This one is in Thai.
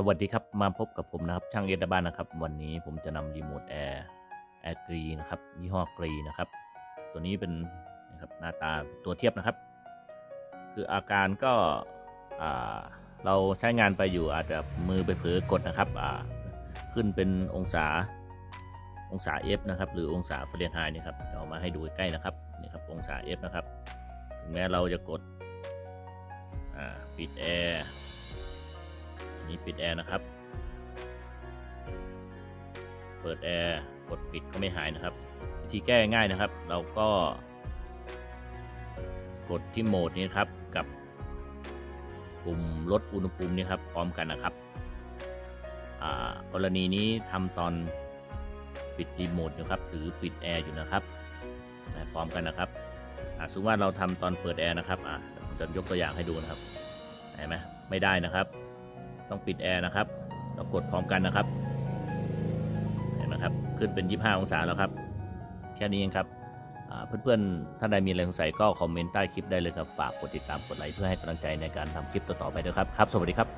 สวัสดีครับ มาพบกับผมนะครับ ช่างเอดบ้านนะครับ วันนี้ผมจะนำรีโมทแอร์แอร์กรีนะครับยี่ห้อกรีนะครับ ตัวนี้เป็นนะครับหน้าตาตัวเทียบนะครับ คืออาการก็อ่าเราใช้งานไปอยู่อาจจะมือไปเผลอกดนะครับอ่าขึ้นเป็นองศาองศา F นะครับ หรือองศาเฟรนไฮต์นี่ครับเอามาให้ดูใกล้นะครับนี่ครับองศา F นะครับ ถึงแม้เราจะกดอ่าปิดแอร์ นี้ปิดแอร์นะครับ เปิดแอร์กดปิดก็ไม่หายนะครับ วิธีแก้ง่ายนะครับ เราก็ กดที่โหมดนี้ครับกับปุ่มลดอุณหภูมินี่ครับพร้อมกันนะครับกรณีนี้ทำตอนปิดรีโมทอยู่ครับหรือปิดแอร์อยู่นะครับพร้อมกันนะครับสมมติว่าเราทำตอนเปิดแอร์นะครับผมจะยกตัวอย่างให้ดูนะครับเห็นไหมไม่ได้นะครับ ต้องปิดแอร์นะครับเรากดพร้อมกันนะครับ เห็นไหมครับ ขึ้นเป็น 25 องศาแล้วครับ แค่นี้เองครับเพื่อนๆ ท่านใดมีอะไรสงสัยก็คอมเมนต์ใต้คลิปได้เลยครับ ฝากกดติดตามกดไลค์เพื่อให้กำลังใจในการทำคลิปต่อๆไปด้วยครับ ครับ สวัสดีครับ